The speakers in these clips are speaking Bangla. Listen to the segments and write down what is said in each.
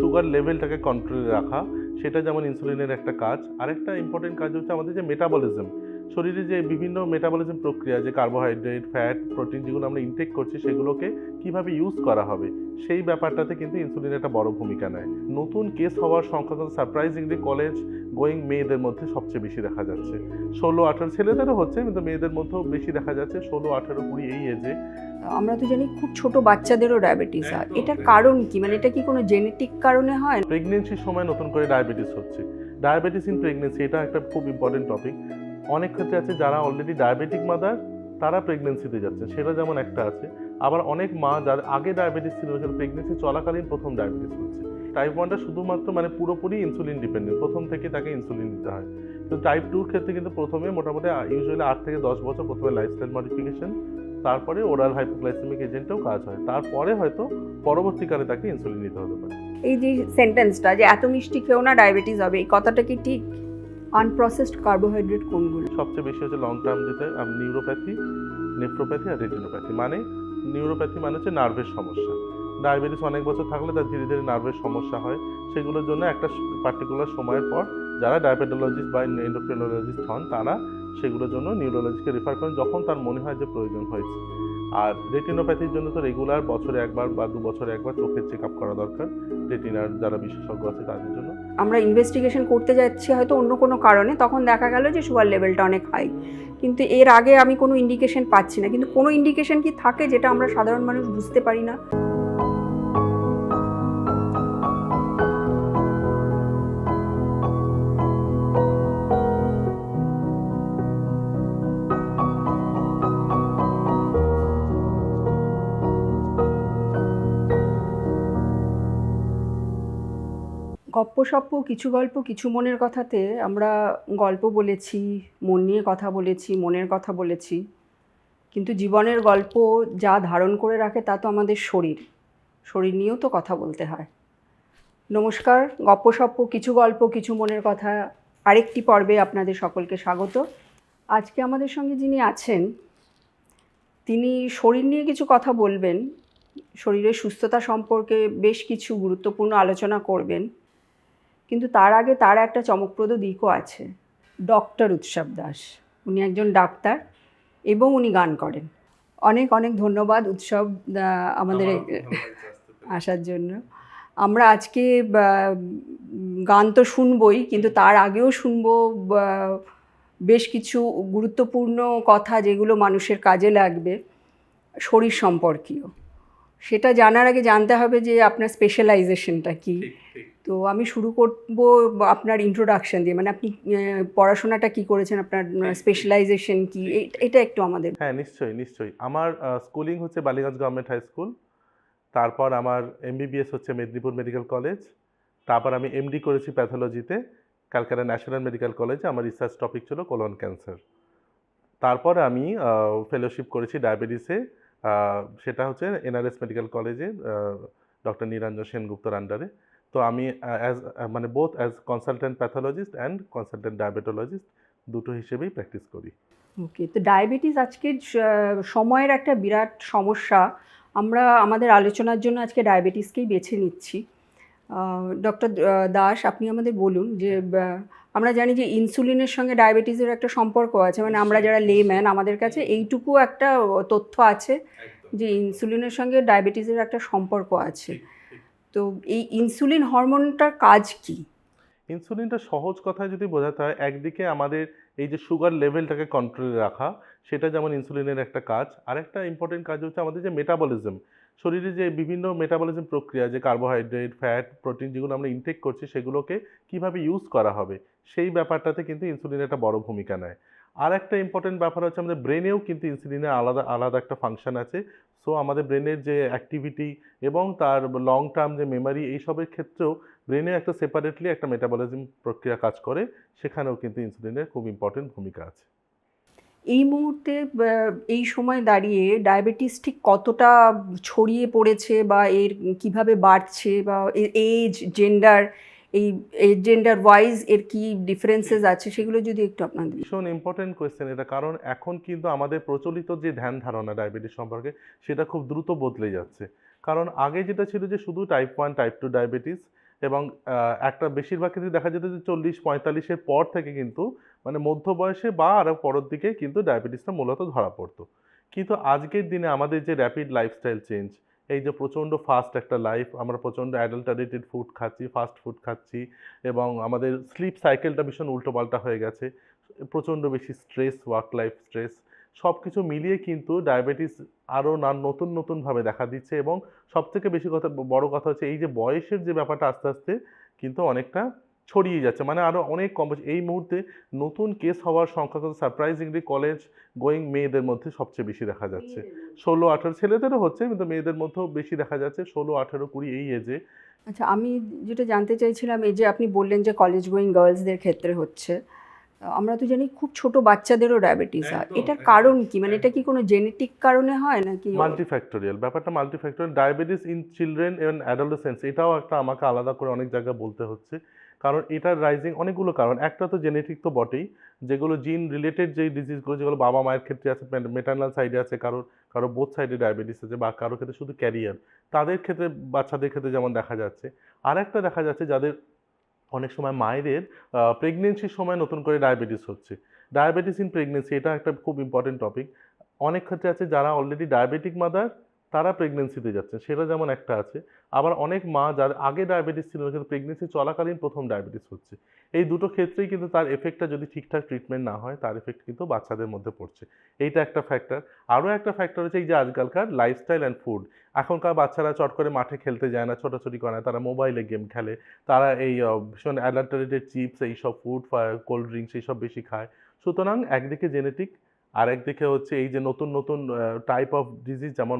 সুগার লেভেলটাকে কন্ট্রোলে রাখা, সেটা যেমন ইনসুলিনের একটা কাজ। আরেকটা ইম্পর্টেন্ট কাজ হচ্ছে আমাদের যে মেটাবলিজম শরীরে যে বিভিন্ন মেটাবলিজম প্রক্রিয়া যে কার্বোহাইড্রেট ফ্যাট প্রোটিন যেগুলো আমরা ইনটেক করছি সেগুলোকে কীভাবে ইউজ করা হবে সেই ব্যাপারটাতে কিন্তু ইনসুলিন একটা বড় ভূমিকা নেয়। নতুন কেস হওয়ার সংখ্যা কিন্তু সারপ্রাইজিংলি কলেজ গোয়িং মেয়েদের মধ্যে সবচেয়ে বেশি দেখা যাচ্ছে। ষোলো আঠারো ছেলেদেরও হচ্ছে কিন্তু মেয়েদের মধ্যেও বেশি দেখা যাচ্ছে ষোলো আঠারো কুড়ি এই এজে আমরা তো জানি খুব ছোট বাচ্চাদেরও ডায়াবেটিস হয়। এটার কারণ কি? মানে এটা কি কোনো জেনেটিক কারণে হয়? প্রেগনেন্সির সময় নতুন করে ডায়াবেটিস হচ্ছে। ডায়াবেটিস ইন প্রেগনেন্সি এটা একটা খুব ইম্পর্টেন্ট টপিক অনেক ক্ষেত্রে আছে যারা অলরেডি ডায়াবেটিক মাদার তারা প্রেগনেন্সিতে যাচ্ছে। সেটা যেমন একটা আছে। আবার অনেক মা যার আগে ডায়াবেটিস ছিল, সেটা প্রেগনেন্সি চলাকালীন প্রথম ডায়াবেটিস হচ্ছে। টাইপ ওয়ানটা শুধুমাত্র মানে পুরোপুরি ইনসুলিন ডিপেন্ডেন্ট প্রথম থেকে তাকে ইনসুলিন নিতে হয়। তো টাইপ টুর ক্ষেত্রে কিন্তু প্রথমে মোটামুটি ইউজুয়ালি আট থেকে দশ বছর প্রথমে লাইফস্টাইল মডিফিকেশন তারপরে ওরাল হাইপোগ্লাইসেমিক এজেন্টেও কাজ হয়। তারপরে হয়তো পরবর্তীকালে তাকে ইনসুলিন নিতে হতে পারে। এই যে সেন্টেন্সটা যে, এত মিষ্টি খেও না ডায়াবেটিস হবে এই কথাটা কি ঠিক? আনপ্রসেসড কার্বোহাইড্রেট কোনগুলো? সবচেয়ে বেশি হচ্ছে লং টার্ম যেতে নিউরোপ্যাথি নেফ্রোপ্যাথি আর রেটিনোপ্যাথি মানে নিউরোপ্যাথি মানে হচ্ছে নার্ভের সমস্যা। ডায়াবেটিস অনেক বছর থাকলে তার ধীরে ধীরে নার্ভের সমস্যা হয়। সেগুলোর জন্য একটা পার্টিকুলার সময়ের পর যারা ডায়াবেটোলজিস্ট বা এন্ডোক্রিনোলজিস্ট হন, তারা সেগুলোর জন্য নিউরোলজিস্টকে রেফার করেন। যখন তার মনে হয় যে প্রয়োজন হয়েছে। আর রেটিনোপ্যাথির জন্য তো রেগুলার বছরে একবার বা দু বছরে একবার চোখের চেক আপ করা দরকার রেটিনার যারা বিশেষজ্ঞ আছে তাদের জন্য। আমরা ইনভেস্টিগেশন করতে যাচ্ছি হয়তো অন্য কোনো কারণে, তখন দেখা গেল যে সুগার লেভেলটা অনেক হাই কিন্তু এর আগে আমি কোনো ইন্ডিকেশন পাচ্ছি না। কিন্তু কোনো ইন্ডিকেশন কি থাকে যেটা আমরা সাধারণ মানুষ বুঝতে পারি না? গপ্পসপ্প কিছু গল্প কিছু মনের কথাতে আমরা গল্প বলেছি, মন নিয়ে কথা বলেছি, মনের কথা বলেছি। কিন্তু জীবনের গল্প যা ধারণ করে রাখে তা তো আমাদের শরীর। শরীর নিয়েও তো কথা বলতে হয়। নমস্কার, গপ্পসপ্প কিছু গল্প কিছু মনের কথা আরেকটি পর্বে আপনাদের সকলকে স্বাগত। আজকে আমাদের সঙ্গে যিনি আছেন, তিনি শরীর নিয়ে কিছু কথা বলবেন, শরীরের সুস্থতা সম্পর্কে বেশ কিছু গুরুত্বপূর্ণ আলোচনা করবেন। কিন্তু তার আগে তার একটা চমকপ্রদ দিকও আছে। ডক্টর উৎসব দাস উনি একজন ডাক্তার এবং উনি গান করেন। অনেক অনেক ধন্যবাদ উৎসব আমাদের আসার জন্য। আমরা আজকে গান তো শুনবই কিন্তু তার আগেও শুনব বেশ কিছু গুরুত্বপূর্ণ কথা যেগুলো মানুষের কাজে লাগবে শরীর সম্পর্কীয়। সেটা জানার আগে জানতে হবে যে আপনার স্পেশালাইজেশনটা কী। তো আমি শুরু করব আপনার ইন্ট্রোডাকশন দিয়ে। মানে আপনি পড়াশোনাটা কি করেছেন? আপনার স্পেশালাইজেশন কি? এটা একটু আমাদের। হ্যাঁ নিশ্চয়ই নিশ্চয়ই। আমার স্কুলিং হচ্ছে বালিগঞ্জ গভর্নমেন্ট হাই স্কুল তারপর আমার এমবিবিএস হচ্ছে মেদিনীপুর মেডিকেল কলেজ তারপর আমি এমডি করেছি প্যাথোলজিতে ক্যালকাটা ন্যাশনাল মেডিকেল কলেজে আমার রিসার্চ টপিক ছিল কোলন ক্যান্সার তারপর আমি ফেলোশিপ করেছি ডায়াবেটিসে সেটা হচ্ছে এনআরএস মেডিকেল কলেজে ডক্টর নিরঞ্জন সেনগুপ্তর আন্ডারে তো আমি অ্যাজ মানে both as consultant pathologist and consultant diabetologist দুটো হিসেবেই প্র্যাকটিস করি। ওকে তো ডায়াবেটিস আজকের সময়ের একটা বিরাট সমস্যা। আমরা আমাদের আলোচনার জন্য আজকে ডায়াবেটিসকেই বেছে নিচ্ছি। ডক্টর দাস আপনি আমাদের বলুন যে আমরা জানি যে ইনসুলিনের সঙ্গে ডায়াবেটিসের একটা সম্পর্ক আছে মানে আমরা যারা লেম্যান আমাদের কাছে এইটুকু একটা তথ্য আছে যে ইনসুলিনের সঙ্গে ডায়াবেটিসের একটা সম্পর্ক আছে। তো এই ইনসুলিন হরমোনটার কাজ কি? ইনসুলিনটা সহজ কথায় যদি বোঝাতে হয়, একদিকে আমাদের এই যে সুগার লেভেলটাকে কন্ট্রোলে রাখা, সেটা যেমন ইনসুলিনের একটা কাজ, আরেকটা ইম্পর্টেন্ট কাজ হচ্ছে আমাদের যে মেটাবলিজম শরীরে যে বিভিন্ন মেটাবলিজম প্রক্রিয়া, যে কার্বোহাইড্রেট ফ্যাট প্রোটিন যেগুলো আমরা ইনটেক করছি, সেগুলোকে কীভাবে ইউজ করা হবে, সেই ব্যাপারটাতে কিন্তু ইনসুলিন একটা বড় ভূমিকা নেয়। আর একটা ইম্পর্টেন্ট ব্যাপার হচ্ছে আমাদের ব্রেনেও কিন্তু ইনসুলিনের আলাদা আলাদা একটা ফাংশন আছে। সো আমাদের ব্রেনের যে অ্যাক্টিভিটি এবং তার লং টার্ম যে মেমারি এইসবের ক্ষেত্রেও ব্রেনে একটা সেপারেটলি একটা মেটাবলিজম প্রক্রিয়া কাজ করে। সেখানেও কিন্তু ইনসুলিনের খুব ইম্পর্টেন্ট ভূমিকা আছে। এই মুহূর্তে এই সময় দাঁড়িয়ে ডায়াবেটিস ঠিক কতটা ছড়িয়ে পড়েছে বা এর কীভাবে বাড়ছে বা এজ জেন্ডার এই জেন্ডার ওয়াইজ এর কি ডিফারেন্সেস আছে সেগুলো যদি একটু আপনাদের ভীষণ ইম্পর্টেন্ট কোয়েশ্চেন এটা। কারণ এখন কিন্তু আমাদের প্রচলিত যে ধ্যান ধারণা ডায়াবেটিস সম্পর্কে, সেটা খুব দ্রুত বদলে যাচ্ছে। কারণ আগে যেটা ছিল যে শুধু type one type two diabetes এবং একটা বেশিরভাগ ক্ষেত্রে দেখা যেত যে চল্লিশ পঁয়তাল্লিশের পর থেকে কিন্তু মানে মধ্য বয়সে বা আরও পরের দিকে কিন্তু ডায়াবেটিসটা মূলত ধরা পড়তো। কিন্তু আজকের দিনে আমাদের যে র্যাপিড লাইফস্টাইল চেঞ্জ এই যে প্রচণ্ড ফাস্ট একটা লাইফ আমরা প্রচণ্ড অ্যাডাল্টারেটেড ফুড খাচ্ছি ফাস্ট ফুড খাচ্ছি এবং আমাদের স্লিপ সাইকেলটা ভীষণ উল্টোপাল্টা হয়ে গেছে। প্রচণ্ড বেশি স্ট্রেস ওয়ার্ক লাইফ স্ট্রেস সব কিছু মিলিয়ে কিন্তু ডায়াবেটিস আরও না, নতুন, নতুনভাবে দেখা দিচ্ছে এবং সবথেকে বেশি কথা, বড় কথা হচ্ছে এই যে বয়সের যে ব্যাপারটা আস্তে আস্তে কিন্তু অনেকটা ছড়িয়ে যাচ্ছে। মানে আরও অনেক কম এই মুহূর্তে নতুন কেস হওয়ার সংখ্যা কিন্তু সারপ্রাইজিংলি কলেজ গোয়িং মেয়েদের মধ্যে সবচেয়ে বেশি দেখা যাচ্ছে। ষোলো আঠেরো ছেলেদেরও হচ্ছে কিন্তু মেয়েদের মধ্যেও বেশি দেখা যাচ্ছে। ষোলো আঠেরো কুড়ি এই এজে আচ্ছা আমি যেটা জানতে চাইছিলাম এই যে আপনি বললেন যে কলেজ গোয়িং গার্লসদের ক্ষেত্রে হচ্ছে আমরা তো জানি খুব ছোট বাচ্চাদেরও ডায়াবেটিস হয়। এটার কারণ কি? মানে এটা কি কোনো জেনেটিক কারণে হয় নাকি? মাল্টিফ্যাক্টোরিয়াল ব্যাপারটা multifactorial diabetes in children and adolescence এটাও একটা আমাকে আলাদা করে অনেক জায়গায় বলতে হচ্ছে। কারণ এটার রাইজিং অনেকগুলো কারণ। একটা তো জেনেটিক তো বটেই, যেগুলো জিন রিলেটেড যেই ডিজিজগুলো যেগুলো বাবা মায়ের ক্ষেত্রে আছে মেটার্নাল সাইডে আছে, কারোর কারও বোথ সাইডে ডায়াবেটিস আছে বা কারোর ক্ষেত্রে শুধু ক্যারিয়ার তাদের ক্ষেত্রে, বাচ্চাদের ক্ষেত্রে যেমন দেখা যাচ্ছে। আর একটা দেখা যাচ্ছে যাদের অনেক সময় মায়েদের প্রেগনেন্সির সময় নতুন করে ডায়াবেটিস হচ্ছে। ডায়াবেটিস ইন প্রেগনেন্সি এটা একটা খুব ইম্পর্টেন্ট টপিক অনেক ক্ষেত্রে আছে যারা অলরেডি ডায়াবেটিক মাদার তারা প্রেগনেন্সিতে যাচ্ছে, সেটা যেমন একটা আছে। আবার অনেক মা যার আগে ডায়াবেটিস ছিল, কিন্তু প্রেগনেন্সি চলাকালীন প্রথম ডায়াবেটিস হচ্ছে। এই দুটো ক্ষেত্রেই কিন্তু তার এফেক্টটা যদি ঠিকঠাক ট্রিটমেন্ট না হয়, তার এফেক্ট কিন্তু বাচ্চাদের মধ্যে পড়ছে। এইটা একটা ফ্যাক্টর আরও একটা ফ্যাক্টর হচ্ছে এই যে আজকালকার লাইফস্টাইল অ্যান্ড ফুড এখনকার বাচ্চারা চট করে মাঠে খেলতে যায় না, ছোটাছুটি করে না, তারা মোবাইলে গেম খেলে। তারা এই ভীষণ অ্যাডাল্টারেটেড চিপস এইসব ফুড কোল্ড ড্রিঙ্কস এইসব বেশি খায়। সুতরাং একদিকে জেনেটিক আর একদিকে হচ্ছে এই যে নতুন নতুন টাইপ অফ ডিজিজ যেমন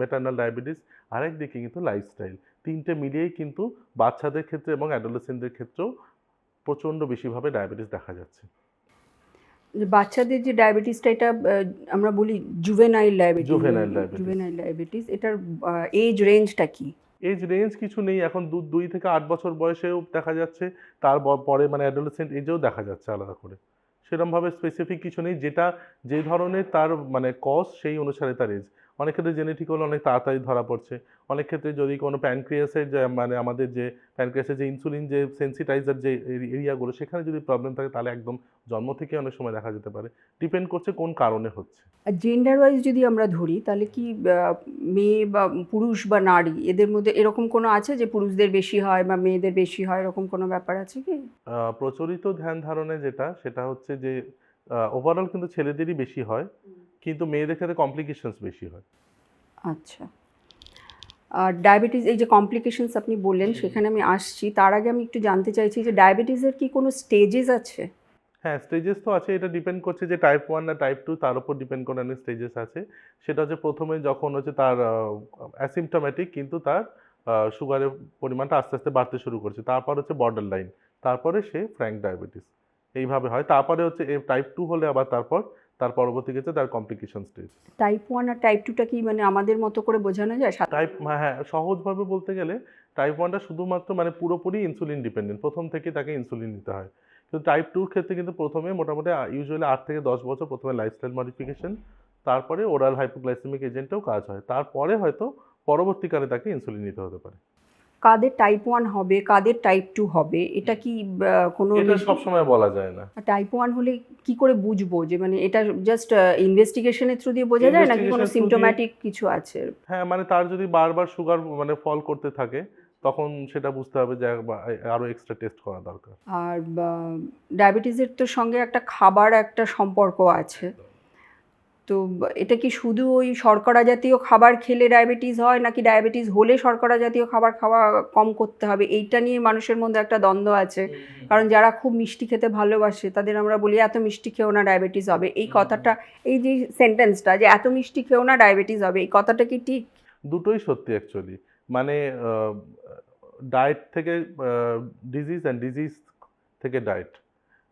মেটার্নাল ডায়াবেটিস আরেকদিকে কিন্তু লাইফস্টাইল তিনটে মিলিয়েই কিন্তু বাচ্চাদের ক্ষেত্রে এবং অ্যাডোলেসেন্টদের ক্ষেত্রেও প্রচণ্ড বেশিভাবে ডায়াবেটিস দেখা যাচ্ছে। যে বাচ্চাদের যে ডায়াবেটিসটা এটা আমরা বলি juvenile diabetes juvenile diabetes. Juvenile diabetes এটার এজ রেঞ্জটা কি? এজ রেঞ্জ কিছু নেই এখন দু দুই থেকে আট বছর বয়সেও দেখা যাচ্ছে তার পরে মানে অ্যাডোলেসেন্ট এজেও দেখা যাচ্ছে আলাদা করে। সেরকমভাবে স্পেসিফিক কিছু নেই যেটা যে ধরনের তার মানে কজ সেই অনুসারে তার এজ অনেক ক্ষেত্রে জেনেটিক হলে অনেক তাড়াতাড়ি ধরা পড়ছে। অনেক ক্ষেত্রে যদি কোনো প্যানক্রিয়াসের যে মানে আমাদের যে প্যানক্রিয়াসের যে ইনসুলিন যে সেন্সিটাইজার যে এরিয়াগুলো সেখানে যদি প্রবলেম থাকে তাহলে একদম জন্ম থেকে অনেক সময় দেখা যেতে পারে। ডিপেন্ড করছে কোন কারণে হচ্ছে। আর জেন্ডার ওয়াইজ যদি আমরা ধরি তাহলে কি মেয়ে বা পুরুষ বা নারী এদের মধ্যে এরকম কোনো আছে যে পুরুষদের বেশি হয় বা মেয়েদের বেশি হয় এরকম কোনো ব্যাপার আছে কি? প্রচলিত ধ্যান ধারণে যেটা সেটা হচ্ছে যে ওভারঅল কিন্তু ছেলেদেরই বেশি হয়। কিন্তু মেয়েদের ক্ষেত্রে কমপ্লিকেশনস বেশি হয়। আচ্ছা। আর ডায়াবেটিস এই যে কমপ্লিকেশনস আপনি বললেন সেখানে আমি আসছি। তার আগে আমি একটু জানতে চাইছি যে ডায়াবেটিসের কি কোনো স্টেজেস আছে? হ্যাঁ স্টেজেস তো আছে। এটা ডিপেন্ড করছে যে টাইপ ওয়ান না টাইপ টু তার উপর ডিপেন্ড করে অনেক স্টেজেস আছে। সেটা হচ্ছে প্রথমে যখন হচ্ছে তার অ্যাসিমটোমেটিক কিন্তু তার সুগারের পরিমাণটা আস্তে আস্তে বাড়তে শুরু করছে। তারপর হচ্ছে বর্ডার লাইন তারপরে সে ফ্র্যাঙ্ক ডায়াবেটিস এইভাবে হয়। তারপরে হচ্ছে টাইপ টু হলে আবার তারপর তার পরবর্তী ক্ষেত্রে তার কমপ্লিকেশন স্টেজ টাইপ ওয়ান আর টাইপ টুটা কি মানে আমাদের মতো করে বোঝানো যায়? টাইপ হ্যাঁ সহজভাবে বলতে গেলে টাইপ ওয়ানটা শুধুমাত্র মানে পুরোপুরি ইনসুলিন ডিপেন্ডেন্ট প্রথম থেকে তাকে ইনসুলিন নিতে হয়। কিন্তু টাইপ টুর ক্ষেত্রে কিন্তু প্রথমে মোটামুটি ইউজুয়ালি আট থেকে দশ বছর প্রথমে লাইফস্টাইল মডিফিকেশন তারপরে ওরাল হাইপোগ্লাইসেমিক এজেন্টেও কাজ হয়। তারপরে হয়তো পরবর্তীকালে তাকে ইনসুলিন নিতে হতে পারে। কাদের টাইপ ওয়ান হবে কাদের টাইপ টু হবে এটা কি কোনো সবসময় বলা যায় না। টাইপ ওয়ান হলে কি করে বুঝব যে মানে এটা জাস্ট ইনভেস্টিগেশনের থ্রু দিয়ে বোঝা যায় নাকি কোনো সিমটোম্যাটিক কিছু আছে? হ্যাঁ মানে তার যদি বারবার সুগার মানে ফল করতে থাকে তখন সেটা বুঝতে হবে যে একবার- আরও এক্সট্রা টেস্ট করা দরকার। আর ডায়াবেটিসের তো সঙ্গে একটা খাবার একটা সম্পর্ক আছে। তো এটা কি শুধু ওই শর্করা জাতীয় খাবার খেলে ডায়াবেটিস হয় নাকি ডায়াবেটিস হলে শর্করা জাতীয় খাবার খাওয়া কম করতে হবে? এইটা নিয়ে মানুষের মধ্যে একটা দ্বন্দ্ব আছে। কারণ যারা খুব মিষ্টি খেতে ভালোবাসে তাদের আমরা বলি এত মিষ্টি খেও না ডায়াবেটিস হবে। এই কথাটা এই যে সেন্টেন্সটা যে এত মিষ্টি খেও না ডায়াবেটিস হবে এই কথাটা কি ঠিক? দুটোই সত্যি অ্যাকচুয়ালি মানে ডায়েট থেকে ডিজিজ অ্যান্ড ডিজিজ থেকে ডায়েট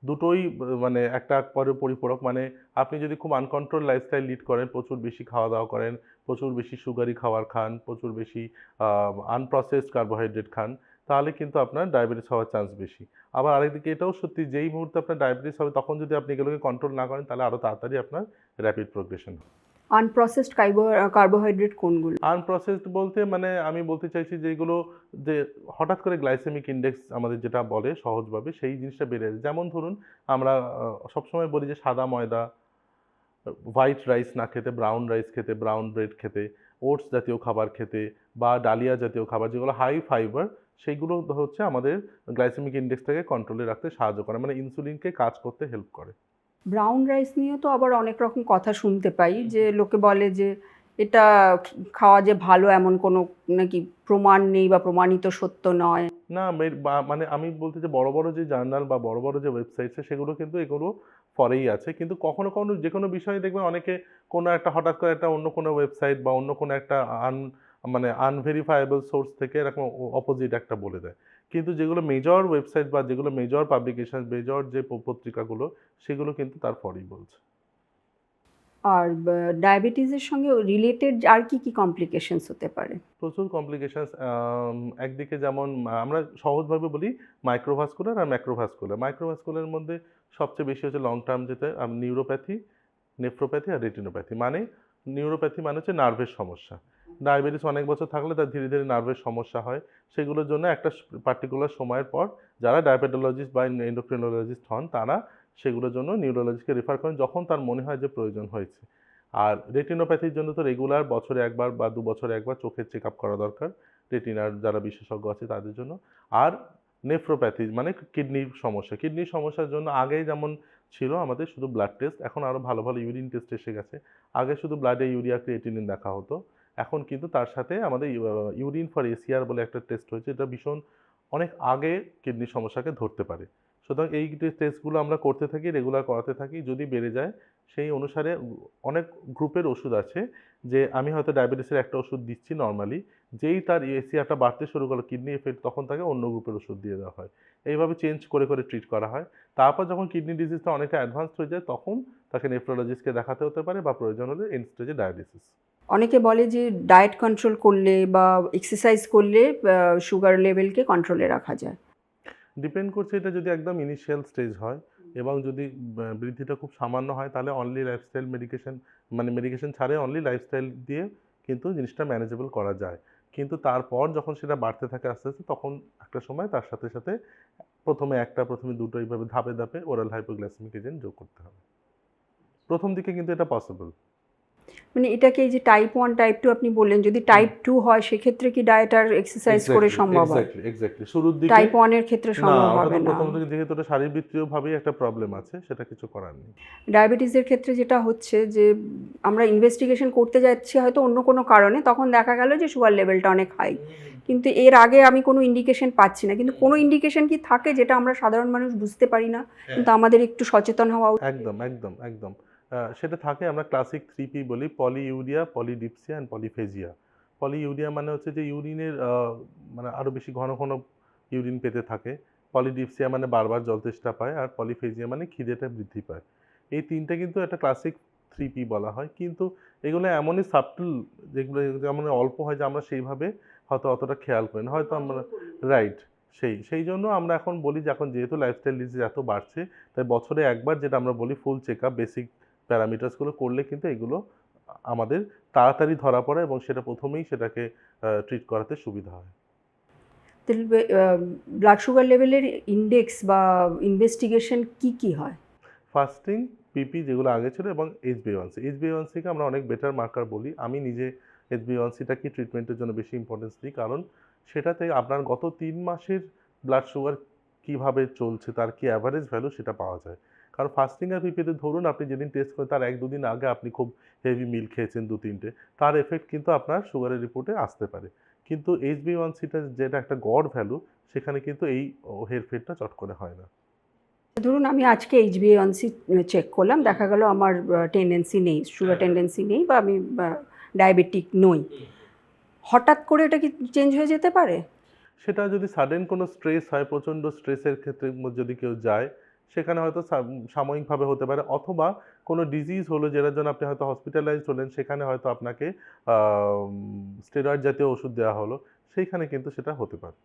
দুটোই মানে একটা পরে, পরিপূরক। মানে আপনি যদি খুব আনকন্ট্রোল লাইফস্টাইল লিড করেন, প্রচুর বেশি খাওয়া দাওয়া করেন, প্রচুর বেশি সুগারি খাবার খান, প্রচুর বেশি আনপ্রসেসড কার্বোহাইড্রেট খান, তাহলে কিন্তু আপনার ডায়াবেটিস হওয়ার চান্স বেশি। আবার আরেকদিকে এটাও সত্যি, যেই মুহূর্তে আপনার ডায়াবেটিস হবে, তখন যদি আপনি এগুলোকে কন্ট্রোল না করেন, তাহলে আরও তাড়াতাড়ি আপনার র্যাপিড প্রোগ্রেশন হবে। আনপ্রসেসড কার্বোহাইড্রেট কোনগুলো? আনপ্রসেসড বলতে মানে আমি বলতে চাইছি যেগুলো যে হঠাৎ করে গ্লাইসেমিক ইন্ডেক্স আমাদের যেটা বলে সহজভাবে সেই জিনিসটা বেড়ে যায় যেমন ধরুন, আমরা সবসময় বলি যে সাদা ময়দা হোয়াইট রাইস না খেতে ব্রাউন রাইস খেতে ব্রাউন ব্রেড খেতে ওটস জাতীয় খাবার খেতে বা ডালিয়া জাতীয় খাবার যেগুলো হাই ফাইবার সেইগুলো হচ্ছে আমাদের গ্লাইসেমিক ইন্ডেক্সটাকে কন্ট্রোলে রাখতে সাহায্য করে। মানে ইনসুলিনকে কাজ করতে হেল্প করে। ব্রাউন রাইস নিয়েও তো আবার অনেক রকম কথা শুনতে পাই যে লোকে বলে যে এটা খাওয়া যে ভালো এমন কোনো নাকি প্রমাণ নেই বা প্রমাণিত সত্য নয়। না মানে আমি বলতে যে বড় বড় যে জার্নাল বা বড় বড় যে ওয়েবসাইট সেগুলো কিন্তু এগুলো পরেই আছে। কিন্তু কখনো কখনো যে কোনো বিষয়ে দেখবেন অনেকে কোনো একটা হঠাৎ করে একটা অন্য কোনো ওয়েবসাইট বা অন্য কোনো একটা আন মানে আনভেরিফায়েবল সোর্স থেকে এরকম অপোজিট একটা বলে দেয়। কিন্তু যেগুলো মেজর ওয়েবসাইট বা যেগুলো মেজর পাবলিকেশন মেজর যে পত্রিকাগুলো সেগুলো কিন্তু তার পরেই বলছে। আর ডায়াবেটিসের সঙ্গে রিলেটেড আর কি কি কমপ্লিকেশনস হতে পারে? প্রচুর কমপ্লিকেশনস একদিকে যেমন আমরা সহজভাবে বলি মাইক্রোভাস্কুলার আর ম্যাক্রোভাস্কুলার মাইক্রোভাস্কুলারের মধ্যে সবচেয়ে বেশি হচ্ছে লং টার্ম যেটা নিউরোপ্যাথি নেফ্রোপ্যাথি আর রেটিনোপ্যাথি মানে নিউরোপ্যাথি মানে হচ্ছে নার্ভের সমস্যা। ডায়াবেটিস অনেক বছর থাকলে তার ধীরে ধীরে নার্ভের সমস্যা হয়। সেগুলোর জন্য একটা পার্টিকুলার সময়ের পর যারা ডায়াবেটোলজিস্ট বা এন্ডোক্রিনোলজিস্ট হন, তারা সেগুলোর জন্য নিউরোলজিস্টকে রেফার করেন যখন তার মনে হয় যে প্রয়োজন হয়েছে। আর রেটিনোপ্যাথির জন্য তো রেগুলার বছরে একবার বা দু বছরে একবার চোখের চেক আপ করা দরকার রেটিনার যারা বিশেষজ্ঞ আছে তাদের জন্য। আর নেফ্রোপ্যাথি মানে কিডনির সমস্যা। কিডনির সমস্যার জন্য আগেই যেমন ছিল আমাদের শুধু ব্লাড টেস্ট এখন আরও ভালো ভালো ইউরিন টেস্ট এসে গেছে। আগে শুধু ব্লাডে ইউরিয়া ক্রিয়েটিনিন দেখা হতো। এখন কিন্তু তার সাথে আমাদের ইউরিন ফর এসিআর বলে একটা টেস্ট হয়েছে, এটা ভীষণ অনেক আগে কিডনির সমস্যাকে ধরতে পারে। সুতরাং এই টেস্টগুলো আমরা করতে থাকি রেগুলার করাতে থাকি, যদি বেড়ে যায়, সেই অনুসারে অনেক গ্রুপের ওষুধ আছে যে আমি হয়তো ডায়াবেটিসের একটা ওষুধ দিচ্ছি নর্মালি যেই তার এসিআরটা বাড়তে শুরু করল, কিডনি এফেক্ট তখন তাকে অন্য গ্রুপের ওষুধ দিয়ে দেওয়া হয়। এইভাবে চেঞ্জ করে করে ট্রিট করা হয়। তারপর যখন কিডনি ডিজিজটা অনেকটা অ্যাডভান্স হয়ে যায়, তখন তাকে নেফ্রোলজিস্টকে দেখাতে হতে পারে বা প্রয়োজন হলে এন্ড স্টেজে ডায়ালিসিস অনেকে বলে যে ডায়েট কন্ট্রোল করলে বা এক্সারসাইজ করলে সুগার লেভেলকে কন্ট্রোলে রাখা যায়। ডিপেন্ড করছে এটা যদি একদম ইনিশিয়াল স্টেজ হয় এবং যদি বৃদ্ধিটা খুব সামান্য হয় তাহলে অনলি লাইফস্টাইল মেডিকেশন মানে মেডিকেশন ছাড়ে অনলি লাইফস্টাইল দিয়ে কিন্তু জিনিসটা ম্যানেজেবল করা যায়। কিন্তু তারপর যখন সেটা বাড়তে থাকে আস্তে আস্তে তখন একটা সময় তার সাথে সাথে প্রথমে একটা, প্রথমে দুটো এইভাবে ধাপে ধাপে ওরাল হাইপোগ্লাইসেমিক এজেন্ট যোগ করতে হবে। প্রথম দিকে কিন্তু এটা পসিবল মানে এটাকে এই যে টাইপ ওয়ান টাইপ টু আপনি বললেন যদি টাইপ টু হয় সেক্ষেত্রে কি ডায়েট আর এক্সারসাইজ করে সম্ভব হয়? এক্স্যাক্টলি এক্স্যাক্টলি শুরুর দিকে টাইপ ওয়ানের ক্ষেত্রে সম্ভব হবে না। প্রথম থেকে যেহেতু শারীরবৃত্তীয়ভাবেই একটা প্রবলেম আছে সেটা কিছু করার নেই। ডায়াবেটিসের ক্ষেত্রে যেটা হচ্ছে যে আমরা ইনভেস্টিগেশন করতে যাচ্ছি হয়তো অন্য কোনো কারণে তখন দেখা গেল যে সুগার লেভেলটা অনেক হাই কিন্তু এর আগে আমি কোনো ইন্ডিকেশন পাচ্ছি না। কিন্তু কোনো ইন্ডিকেশন কি থাকে যেটা আমরা সাধারণ মানুষ বুঝতে পারি না? কিন্তু আমাদের একটু সচেতন হওয়া একদম একদম একদম। সেটা থাকে আমরা ক্লাসিক থ্রি পি বলি polyuria polydipsia and polyphagia polyuria মানে হচ্ছে যে ইউরিনের মানে আরও বেশি ঘন ঘন ইউরিন পেতে থাকে। পলিডিপসিয়া মানে বারবার জল তেষ্টা পায় আর পলিফেজিয়া মানে খিদেটা বৃদ্ধি পায়। এই তিনটে কিন্তু একটা ক্লাসিক থ্রি পি বলা হয়। কিন্তু এগুলো এমনই সাবটল যেগুলো যেমন অল্প হয় যে আমরা সেইভাবে হয়তো অতটা খেয়াল করি না। হয়তো আমরা রাইট সেই সেই জন্য আমরা এখন বলি যে এখন যেহেতু লাইফস্টাইল ডিজিজ এত বাড়ছে তাই বছরে একবার যেটা আমরা বলি ফুল চেক আপ বেসিক প্যারামিটার্সগুলো করলে কিন্তু এগুলো আমাদের তাড়াতাড়ি ধরা পড়ে এবং সেটা প্রথমেই সেটাকে ট্রিট করাতে সুবিধা হয়। ব্লাড সুগার লেভেলের ইন্ডেক্স বা ইনভেস্টিগেশন কি কি হয়? ফাস্টিং পিপি যেগুলো আগে ছিল এবং H B one C H B one সিকে আমরা অনেক বেটার মার্কার বলি। আমি নিজে এইচ বি ওয়ান সিটাকে ট্রিটমেন্টের জন্য বেশি ইম্পর্টেন্স দিই? কারণ সেটাতে আপনার গত তিন মাসের ব্লাড সুগার কীভাবে চলছে তার কি অ্যাভারেজ ভ্যালু সেটা পাওয়া যায়। কারণ ফাস্টিং আর পিপিতে ধরুন আপনি যেদিন টেস্ট করেন তার এক দুদিন আগে আপনি খুব হেভি মিল খেয়েছেন দু তিনটে তার এফেক্ট কিন্তু আপনার সুগারের রিপোর্টে আসতে পারে। কিন্তু এইচ বি ওয়ান সিটা যেটা একটা গড ভ্যালু সেখানে কিন্তু এই হেরফেরটা চট করে হয় না। ধরুন আমি আজকে এইচ বি এইচবিএনসি চেক করলাম দেখা গেল আমার টেন্ডেন্সি নেই সুগার টেন্ডেন্সি নেই বা আমি ডায়াবেটিক নই। হঠাৎ করে এটা কি চেঞ্জ হয়ে যেতে পারে? সেটা যদি সাডেন কোনো স্ট্রেস হয় প্রচণ্ড স্ট্রেসের ক্ষেত্রে যদি কেউ যায় সেখানে হয়তো সাময়িকভাবে হতে পারে। অথবা কোনো ডিজিজ হলো যেটার জন্য আপনি হয়তো হসপিটালাইজড হলেন, সেখানে হয়তো আপনাকে স্টেরয়েড জাতীয় ওষুধ দেওয়া হলো, সেইখানে কিন্তু সেটা হতে পারে।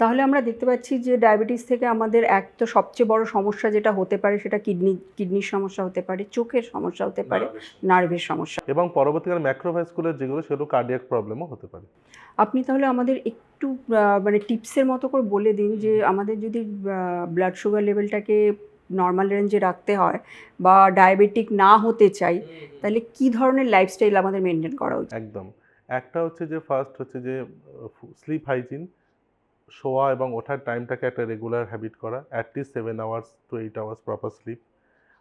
তাহলে আমরা দেখতে পাচ্ছি যে ডায়াবেটিস থেকে আমাদের এক তো সবচেয়ে বড় সমস্যা যেটা হতে পারে সেটা কিডনি কিডনির সমস্যা হতে পারে চোখের সমস্যা হতে পারে নার্ভের সমস্যা। এবং পরবর্তীকালে ম্যাক্রোভাস্কুলার যেগুলো সেগুলো কার্ডিয়াক প্রবলেমও হতে পারে। আপনি তাহলে আমাদের একটু মানে টিপসের মতো করে বলে দিন যে আমাদের যদি ব্লাড সুগার লেভেলটাকে নর্মাল রেঞ্জে রাখতে হয় বা ডায়াবেটিক না হতে চাই তাহলে কি ধরনের লাইফস্টাইল আমাদের মেনটেন করা উচিত? একদম। একটা হচ্ছে যে ফার্স্ট হচ্ছে যে স্লিপ হাইজিন শোয়া এবং ওঠার টাইমটাকে একটা রেগুলার হ্যাবিট করা at least seven hours to eight hours proper sleep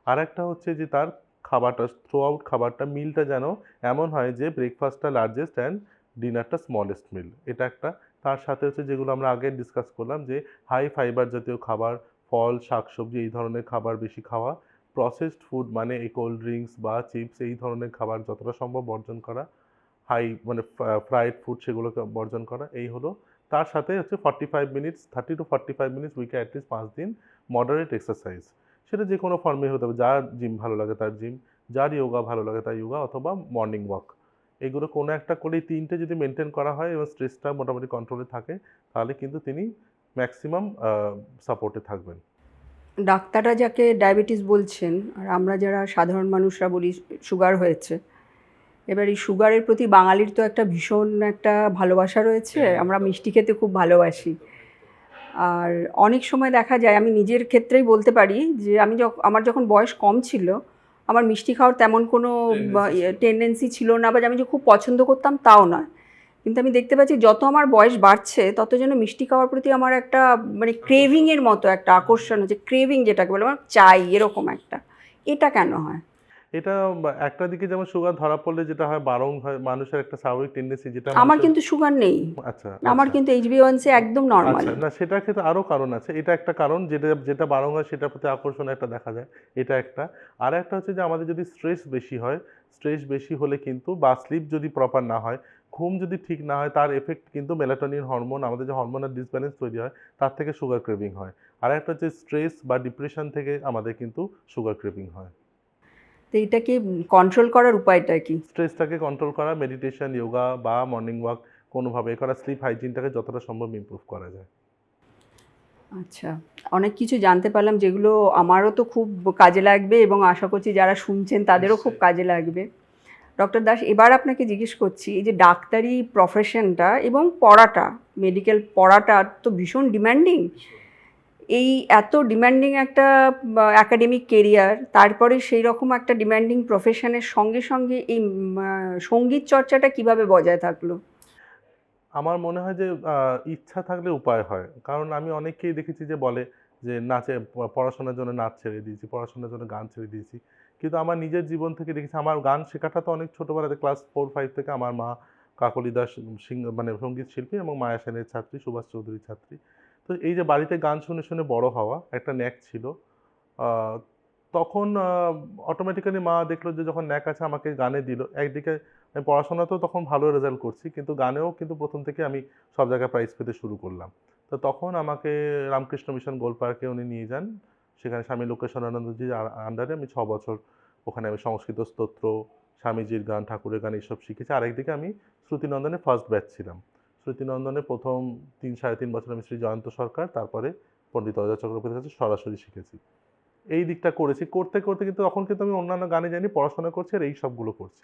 আর একটা হচ্ছে যে তার খাবারটা থ্রু আউট খাবারটা মিলটা যেন এমন হয় যে ব্রেকফাস্টটা লার্জেস্ট অ্যান্ড ডিনারটা স্মলেস্ট মিল এটা একটা। তার সাথে হচ্ছে যেগুলো আমরা আগে ডিসকাস করলাম যে হাই ফাইবার জাতীয় খাবার, ফল, শাকসবজি এই ধরনের খাবার বেশি খাওয়া প্রসেসড ফুড মানে এই কোল্ড ড্রিঙ্কস বা চিপস এই ধরনের খাবার যতটা সম্ভব বর্জন করা হাই মানে ফ্রাইড ফুড সেগুলোকে বর্জন করা, এই হলো তার সাথে হচ্ছে forty five minutes thirty to forty five minutes উইকে অ্যাটলিস্ট পাঁচ দিন মডারেট এক্সারসাইজ সেটা যে কোনো ফর্মে হতে হবে যার জিম ভালো লাগে তার জিম যার ইয়োগা ভালো লাগে তার ইয়োগা অথবা মর্নিং ওয়াক এগুলো কোনো একটা করে তিনটে যদি মেনটেন করা হয় এবং স্ট্রেসটা মোটামুটি কন্ট্রোলে থাকে, তাহলে কিন্তু তিনি ম্যাক্সিমাম সাপোর্টে থাকবেন। ডাক্তাররা যাকে ডায়াবেটিস বলছেন, আর আমরা যারা সাধারণ মানুষরা বলি সুগার হয়েছে এবার এই সুগারের প্রতি বাঙালির তো একটা ভীষণ একটা ভালোবাসা রয়েছে। আমরা মিষ্টি খেতে খুব ভালোবাসি। আর অনেক সময় দেখা যায় আমি নিজের ক্ষেত্রেই বলতে পারি যে আমি যখন আমার যখন বয়স কম ছিল আমার মিষ্টি খাওয়ার তেমন কোনো টেন্ডেন্সি ছিল না। বা যে আমি যে খুব পছন্দ করতাম তাও নয়। কিন্তু আমি দেখতে পাচ্ছি যত আমার বয়স বাড়ছে তত যেন মিষ্টি খাওয়ার প্রতি আমার একটা মানে ক্রেভিংয়ের মতো একটা আকর্ষণ হচ্ছে ক্রেভিং যেটাকে বলে আমার চাই এরকম একটা। এটা কেন হয়? এটা একটা দিকে যেমন সুগার ধরা পড়লে যেটা হয় বারং হয় মানুষের একটা স্বাভাবিক টেন্ডেন্সি যেটা আমার কিন্তু সুগার নেই। আচ্ছা আমার আচ্ছা। কিন্তু এইচবিওয়ানসি একদম নর্মাল আচ্ছা না সেটার ক্ষেত্রে আরও কারণ আছে। এটা একটা কারণ যেটা যেটা বারং হয় সেটার প্রতি আকর্ষণ একটা দেখা যায়। এটা একটা। আর একটা হচ্ছে যে আমাদের যদি স্ট্রেস বেশি হয় স্ট্রেস বেশি হলে কিন্তু বা স্লিপ যদি প্রপার না হয় ঘুম যদি ঠিক না হয় তার এফেক্ট কিন্তু মেলাটোনিন হরমোন আমাদের যে হরমোনাল ডিসব্যালেন্স তৈরি হয় তার থেকে সুগার ক্রেভিং হয়। আর একটা হচ্ছে স্ট্রেস বা ডিপ্রেশন থেকে আমাদের কিন্তু সুগার ক্রেভিং হয়। তো এটাকে কন্ট্রোল করার উপায়টা কি? স্ট্রেসটাকে কন্ট্রোল করা মেডিটেশন যোগা বা মর্নিং ওয়াক কোনোভাবে করা স্লিপ হাইজিনটাকে যতটা সম্ভব ইমপ্রুভ করা যায়। আচ্ছা অনেক কিছু জানতে পারলাম যেগুলো আমারও তো খুব কাজে লাগবে এবং আশা করছি যারা শুনছেন তাদেরও খুব কাজে লাগবে। ডক্টর দাস এবার আপনাকে জিজ্ঞেস করছি এই যে ডাক্তারি প্রফেশনটা এবং পড়াটা মেডিকেল পড়াটা তো ভীষণ ডিমান্ডিং এই এত ডিম্যান্ডিং একটা একাডেমিক কেরিয়ার তারপরে সেই রকম একটা ডিম্যান্ডিং প্রফেশনের সঙ্গে সঙ্গে এই সংগীত চর্চাটা কীভাবে বজায় থাকল? আমার মনে হয় যে ইচ্ছা থাকলে উপায় হয়। কারণ আমি অনেককেই দেখেছি যে বলে যে, নাচে পড়াশোনার জন্য নাচ ছেড়ে দিয়েছি, পড়াশোনার জন্য গান ছেড়ে দিয়েছি। কিন্তু আমার নিজের জীবন থেকে দেখেছি, আমার গান শেখাটা তো অনেক ছোটোবেলাতে ক্লাস ফোর ফাইভ থেকে আমার মা কাকলি দাস সিং মানে সংগীত শিল্পী এবং মায়া সেনের ছাত্রী, সুভাষ চৌধুরীর ছাত্রী। তো এই যে বাড়িতে গান শুনে শুনে বড় হওয়া, একটা ন্যাক ছিল তখন অটোমেটিক্যালি মা দেখল যে যখন ন্যাক আছে আমাকে গানে দিল। একদিকে আমি পড়াশোনাতেও তখন ভালো রেজাল্ট করছি, কিন্তু গানেও কিন্তু প্রথম থেকে আমি সব জায়গায় প্রাইজ পেতে শুরু করলাম। তো তখন আমাকে রামকৃষ্ণ মিশন গোল পার্কে উনি নিয়ে যান। সেখানে স্বামী লোকেশ্বরানন্দজির আন্ডারে আমি ছ বছর ওখানে আমি সংস্কৃত স্তোত্র, স্বামীজির গান, ঠাকুরের গান এইসব শিখেছি। আরেকদিকে আমি শ্রুতিনন্দনে ফার্স্ট ব্যাচ ছিলাম। শ্রুতিনন্দনে প্রথম তিন, সাড়ে তিন বছর আমি শ্রী জয়ন্ত সরকার, তারপরে পণ্ডিত অজয় চক্রবর্তীর কাছে সরাসরি শিখেছি। এই দিকটা করেছি। করতে করতে কিন্তু তখন কিন্তু আমি অন্যান্য গানে জানি, পড়াশোনা করছি আর এই সবগুলো করছি।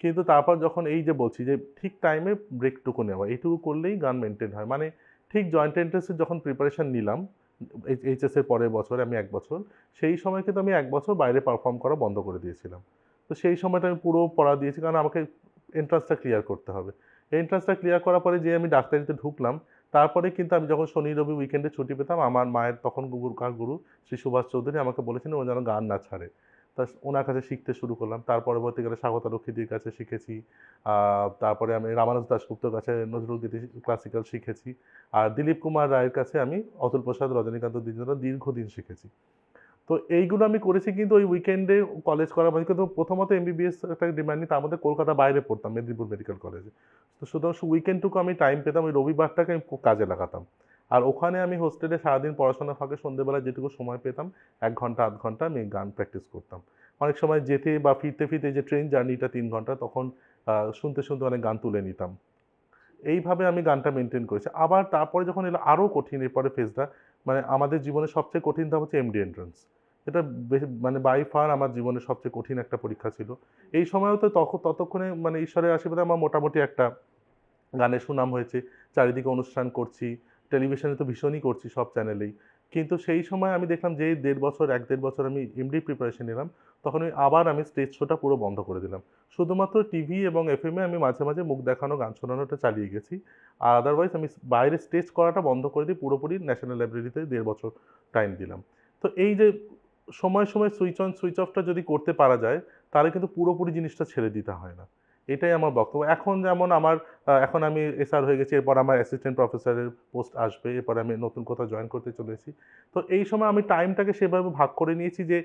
কিন্তু তারপর যখন এই যে বলছি যে ঠিক টাইমে ব্রেকটুকু নেওয়া, এইটুকু করলেই গান মেনটেন হয়। মানে ঠিক জয়েন্ট এন্ট্রেন্সের যখন প্রিপারেশন নিলাম এইচএসের পরের বছরে আমি এক বছর, সেই সময় কিন্তু আমি এক বছর বাইরে পারফর্ম করা বন্ধ করে দিয়েছিলাম। তো সেই সময়টা আমি পুরো পড়া দিয়েছি, কারণ আমাকে এন্ট্রান্সটা ক্লিয়ার করতে হবে। এন্ট্রান্সটা ক্লিয়ার করার পরে যে আমি ডাক্তারিতে ঢুকলাম। তারপরে কিন্তু আমি যখন শনি, রবি উইকেন্ডে ছুটি পেতাম, আমার মায়ের তখন গুরু কার গুরু শ্রী সুভাষ চৌধুরী আমাকে বলেছিলেন, ও যেন গান না ছাড়ে। তা ওনার কাছে শিখতে শুরু করলাম। তার পরবর্তীকালে স্বাগতা লক্ষ্মীদির কাছে শিখেছি। তারপরে আমি রামানুজ দাশগুপ্তর কাছে নজরুল গীতি ক্লাসিক্যাল শিখেছি। আর দিলীপ কুমার রায়ের কাছে আমি অতুল প্রসাদ, রজনীকান্ত দীর্ঘদিন শিখেছি। তো এইগুলো আমি করেছি কিন্তু ওই উইকেন্ডে কলেজ করার মানে কিন্তু প্রথমত এমবিবিএস একটা ডিমান্ড তার মধ্যে কলকাতা বাইরে পড়তাম, মেদিনীপুর মেডিকেল কলেজে তো সুতরাং উইকেন্ডটুকু আমি টাইম পেতাম, ওই রবিবারটাকে আমি কাজে লাগাতাম। আর ওখানে আমি হোস্টেলে সারাদিন পড়াশোনা ফাঁকে সন্ধ্যেবেলা যেটুকু সময় পেতাম, এক ঘণ্টা, আধ ঘণ্টা আমি গান প্র্যাকটিস করতাম। অনেক সময় যেতে বা ফিরতে ফিরতে যে ট্রেন জার্নিটা তিন ঘণ্টা, তখন শুনতে শুনতে অনেক গান তুলে নিতাম। এইভাবে আমি গানটা মেনটেন করেছি। আবার তারপরে যখন এলো আরও কঠিন, এরপরে ফেজটা মানে আমাদের জীবনে সবচেয়ে কঠিন ধাপ হচ্ছে এমডি এন্ট্রান্স এটা মানে বাই ফার আমার জীবনে সবচেয়ে কঠিন একটা পরীক্ষা ছিল। এই সময়ও তো তখন ততক্ষণে মানে ঈশ্বরের আশীর্বাদে আমার মোটামুটি একটা গানের সুনাম হয়েছে। চারিদিকে অনুষ্ঠান করছি টেলিভিশনে তো ভীষণই করছি সব চ্যানেলেই কিন্তু সেই সময় আমি দেখলাম যে দেড় বছর, এক দেড় বছর আমি এমডি প্রিপারেশন নিলাম তখন ওই আবার আমি স্টেজ শোটা পুরো বন্ধ করে দিলাম। শুধুমাত্র টিভি এবং এফ এফএমে আমি মাঝে মাঝে মুখ দেখানো, গান শোনানোটা চালিয়ে গেছি। আর আদারওয়াইজ আমি বাইরে স্টেজ করাটা বন্ধ করে দিয়ে পুরোপুরি ন্যাশনাল লাইব্রেরিতে দেড় বছর টাইম দিলাম। তো এই যে সময় সময় সুইচ অন সুইচ অফটা যদি করতে পারা যায়, তাহলে কিন্তু পুরোপুরি জিনিসটা ছেড়ে দিতে হয় না। এটাই আমার বক্তব্য। এখন যেমন আমার এখন আমি এসআর হয়ে গেছি, এরপর আমার অ্যাসিস্ট্যান্ট প্রফেসরের পোস্ট আসবে, এরপর আমি নতুন কোথাও জয়েন করতে চলেছি। তো এই সময় আমি টাইমটাকে সেভাবে ভাগ করে নিয়েছি যে,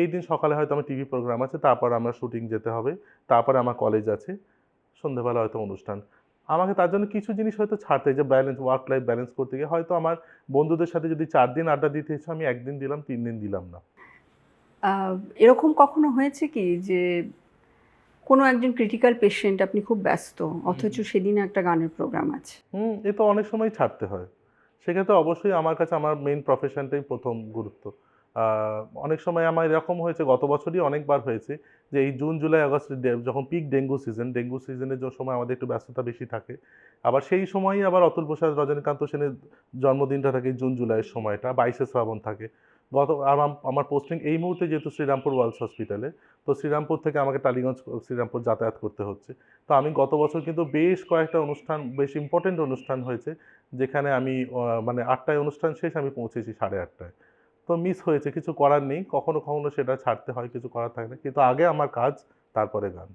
এই দিন সকালে হয়তো আমার টিভি প্রোগ্রাম আছে, তারপর আমার শুটিং যেতে হবে, তারপরে আমার কলেজ আছে সন্ধ্যেবেলা হয়তো অনুষ্ঠান। আমাকে তার জন্য কিছু জিনিস হয়তো ছাড়তে যে ব্যালেন্স ওয়ার্ক লাইফ ব্যালেন্স করতে গিয়ে, হয়তো আমার বন্ধুদের সাথে যদি চার দিন আড্ডা দিতে ইচ্ছে আমি একদিন দিলাম, তিন দিন দিলাম না। এরকম কখনো হয়েছে কি যে কোনো একজন ক্রিটিক্যাল পেশেন্ট আপনি খুব ব্যস্ত অথচ সেদিন একটা গানের প্রোগ্রাম আছে। হুম এ তো অনেক সময় ছাড়তে হয়। সেক্ষেত্রে অবশ্যই আমার কাছে আমার মেইন প্রফেশনটাই প্রথম গুরুত্ব। অনেক সময় আমার এরকম হয়েছে গত বছরই অনেকবার হয়েছে যে এই জুন জুলাই আগস্ট যখন পিক ডেঙ্গু সিজন ডেঙ্গু সিজনের যে সময় আমাদের একটু ব্যস্ততা বেশি থাকে। আবার সেই সময়ই আবার অতুল প্রসাদ রজনীকান্ত সেনের জন্মদিনটা থাকে জুন জুলাইয়ের সময়টা বাইশে শ্রাবণ থাকে। গত আমার আমার পোস্টিং এই মুহূর্তে যেহেতু শ্রীরামপুর ওয়ার্লস হসপিটালে তো শ্রীরামপুর থেকে আমাকে টালিগঞ্জ শ্রীরামপুর যাতায়াত করতে হচ্ছে। তো আমি গত বছর কিন্তু বেশ কয়েকটা অনুষ্ঠান বেশ ইম্পর্টেন্ট অনুষ্ঠান হয়েছে যেখানে আমি মানে আটটায় অনুষ্ঠান শেষ আমি পৌঁছেছি সাড়ে আটটায়। তো মিস হয়েছে কিছু করার নেই কখনো কখনো সেটা ছাড়তে হয় কিছু করার থাকে না কিন্তু আগে আমার কাজ তারপরে গান।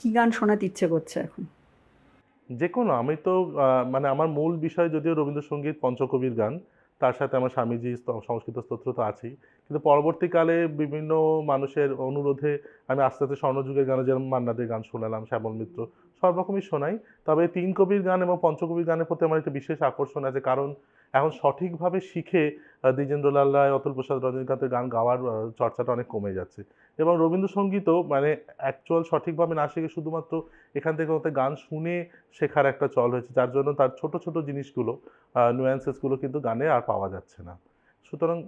কি গান শোনাতে ইচ্ছে করছে এখন? যে কোনো আমি তো মানে আমার মূল বিষয় যদিও রবীন্দ্রসঙ্গীত পঞ্চকবির গান তার সাথে আমার স্বামীজি সংস্কৃত স্তোত্র তো আছেই। কিন্তু পরবর্তীকালে বিভিন্ন মানুষের অনুরোধে আমি আস্তে আস্তে স্বর্ণযুগের গানে যেমন মান্নাদের গান শোনালাম, শ্যামল মিত্র সব রকমই শোনাই। তবে তিন কবির গান এবং পঞ্চকবির গানের প্রতি আমার একটা বিশেষ আকর্ষণ আছে, কারণ এখন সঠিকভাবে শিখে দ্বিজেন্দ্রলাল রায়, অতুল প্রসাদ রজনীকান্তের গান গাওয়ার চর্চাটা অনেক কমে যাচ্ছে। এবং রবীন্দ্রসঙ্গীতও মানে অ্যাকচুয়াল সঠিকভাবে না শিখে শুধুমাত্র এখান থেকে ওতে গান শুনে শেখার একটা চল হয়েছে যার জন্য তার ছোট ছোট জিনিসগুলো নুয়ান্সেসগুলো কিন্তু গানে আর পাওয়া যাচ্ছে না। সুতরাং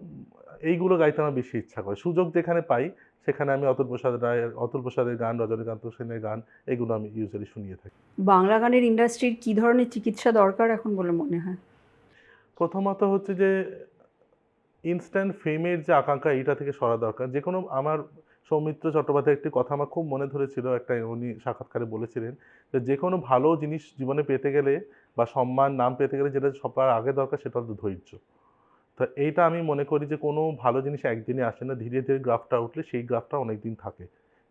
এইগুলো গাইতে আমার বেশি ইচ্ছা করে। সুযোগ যেখানে পাই সেখানে আমি অতুল প্রসাদ রায়ের অতুল প্রসাদের গান রজনীকান্ত সেনের গান এগুলো আমি ইউজুয়ালি শুনিয়ে থাকি। বাংলা গানের ইন্ডাস্ট্রির কি ধরনের চিকিৎসা দরকার এখন বলে মনে হয়? প্রথমত হচ্ছে যে ইনস্ট্যান্ট ফেমের যে আকাঙ্ক্ষা এইটা থেকে সরা দরকার। যে কোনো আমার সৌমিত্র চট্টোপাধ্যায়ের একটি কথা আমার খুব মনে ধরেছিল, একটা উনি সাক্ষাৎকারে বলেছিলেন যে যে কোনো ভালো জিনিস জীবনে পেতে গেলে বা সম্মান, নাম পেতে গেলে যেটা সবার আগে দরকার সেটা হলো ধৈর্য। তো এইটা আমি মনে করি যে কোনো ভালো জিনিস একদিনে আসে না, ধীরে ধীরে গ্রাফটা উঠলে সেই গ্রাফটা অনেক দিন থাকে।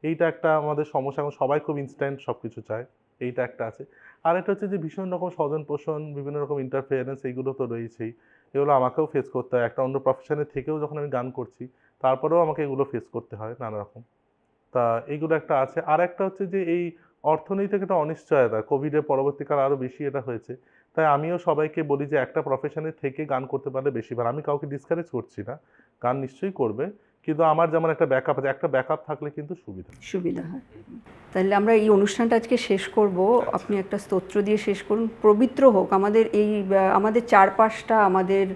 এইটা একটা আমাদের সমস্যা, এখন সবাই খুব ইনস্ট্যান্ট সব কিছু চায়, এইটা একটা আছে। আর একটা হচ্ছে যে ভীষণ রকম স্বজন পোষণ, বিভিন্ন রকম ইন্টারফেয়ারেন্স এইগুলো তো রয়েছেই। এগুলো আমাকেও ফেস করতে হয়। একটা অন্য প্রফেশনের থেকেও যখন আমি গান করছি তারপরেও আমাকে এগুলো ফেস করতে হয় নানা রকম। তা এইগুলো একটা আছে। আর একটা হচ্ছে যে এই অর্থনৈতিক একটা অনিশ্চয়তা কোভিডের পরবর্তীকাল আরও বেশি এটা হয়েছে। তাই আমিও সবাইকে বলি যে একটা প্রফেশনের থেকে গান করতে পারলে বেশি ভালো আমি কাউকে ডিসকারেজ করছি না। গান নিশ্চয়ই করবে। কিন্তু আমার যেমন একটা ব্যাকআপ আছে একটা ব্যাকআপ থাকলে কিন্তু সুবিধা সুবিধা হয়। তাহলে আমরা এই অনুষ্ঠানটা আজকে শেষ করব। আপনি একটা স্তোত্র দিয়ে শেষ করুন। পবিত্র হোক। আমাদের এই আমাদের চারপাশটা আমাদের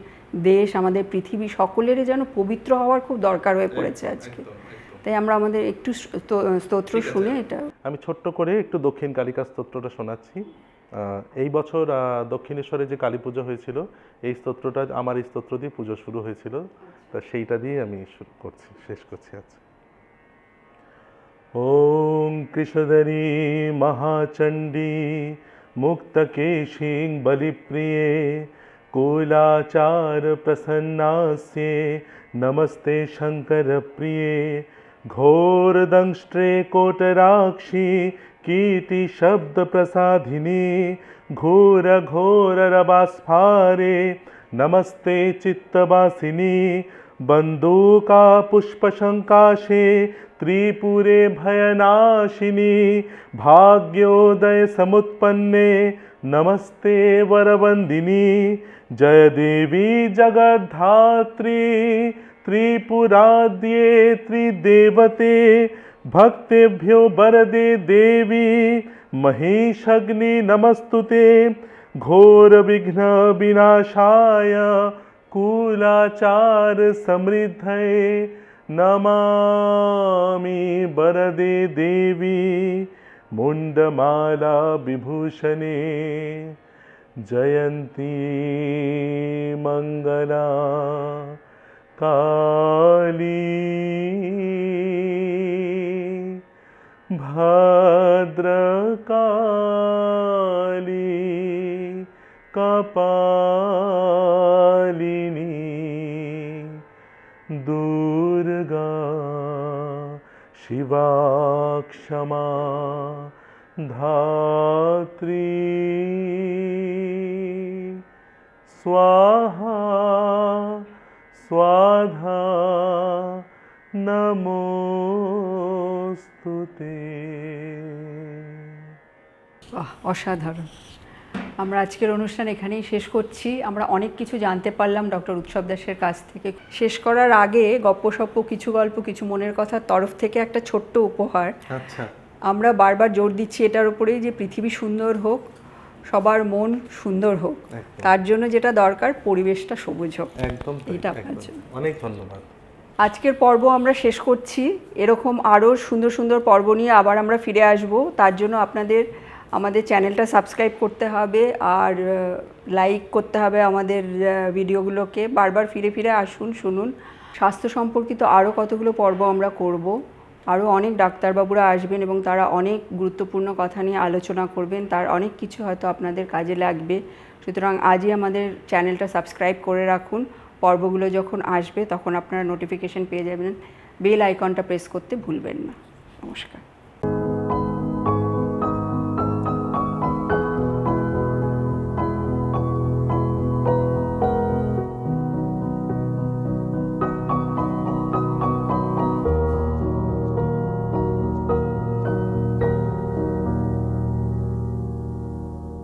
দেশ আমাদের পৃথিবী সকলেরই যেন পবিত্র হওয়ার খুব দরকার হয়ে পড়েছে আজকে। তাই আমরা আমাদের একটু স্তোত্র শুনে এটা। আমি ছোট্ট করে একটু দক্ষিণ কালিকা স্তোত্রটা শোনাচ্ছি। এই বছর দক্ষিণেশ্বরে যে কালী পুজো হয়েছিল এই স্তোত্রটা আমার এই স্তোত্র দিয়ে পুজো শুরু হয়েছিল। তা সেইটা দিয়ে আমি শুরু করছি শেষ করছি আচ্ছা ওম কৃষধরী মহাচণ্ডী মুক্তকেশিং বলিপ্রিয়ে कोलाचार प्रसन्ना से नमस्ते शंकर शङ्करप्रिये। घोरदंष्ट्रे घोर घोर रबास्फारे नमस्ते चित्तवासिनी बन्दूका पुष्पशङ्काशे त्रिपुरे भयनाशिनी भाग्योदय समुत्पन्ने नमस्ते वरवन्दिनी जय देवी जगद्धात्री त्रिपुराद्ये त्रिदेवते भक्तेभ्यो वरदे देवी महिषग्नि नमस्तुते घोरविघ्नविनाशाय कुलाचार समृद्धये नमामि वरदे देवी मुण्डमाला विभूषणे। जयन्ती मङ्गला काली। भद्रकाली कपालिनी दुर्गा शिवा क्षमा धात्री स्वाहा स्वाधा नमोऽस्तु ते বাহ অসাধারণ আমরা আজকের অনুষ্ঠান এখানেই শেষ করছি। আমরা অনেক কিছু জানতে পারলাম ডক্টর উৎসব দাসের কাছ থেকে। শেষ করার আগে গপ্পসপ্প কিছু গল্প কিছু মনের কথার তরফ থেকে একটা ছোট্ট উপহার। আচ্ছা। আমরা বারবার জোর দিচ্ছি এটার উপরেই যে পৃথিবী সুন্দর হোক সবার মন সুন্দর হোক তার জন্য যেটা দরকার পরিবেশটা সবুজ হোক। একদম এটা আপনার জন্য। অনেক ধন্যবাদ। আজকের পর্ব আমরা শেষ করছি। এরকম আরও সুন্দর সুন্দর পর্ব নিয়ে আবার আমরা ফিরে আসব। তার জন্য আপনাদের আমাদের চ্যানেলটা সাবস্ক্রাইব করতে হবে আর লাইক করতে হবে আমাদের ভিডিওগুলোকে। বারবার ফিরে ফিরে আসুন, শুনুন। স্বাস্থ্য সম্পর্কিত আরও কতগুলো পর্ব আমরা করব আরও অনেক ডাক্তারবাবুরা আসবেন এবং তারা অনেক গুরুত্বপূর্ণ কথা নিয়ে আলোচনা করবেন। তার অনেক কিছু হয়তো আপনাদের কাজে লাগবে। সুতরাং আজই আমাদের চ্যানেলটা সাবস্ক্রাইব করে রাখুন। পর্বগুলো যখন আসবে তখন আপনারা নোটিফিকেশন পেয়ে যাবেন। বেল আইকনটা প্রেস করতে ভুলবেন না। নমস্কার।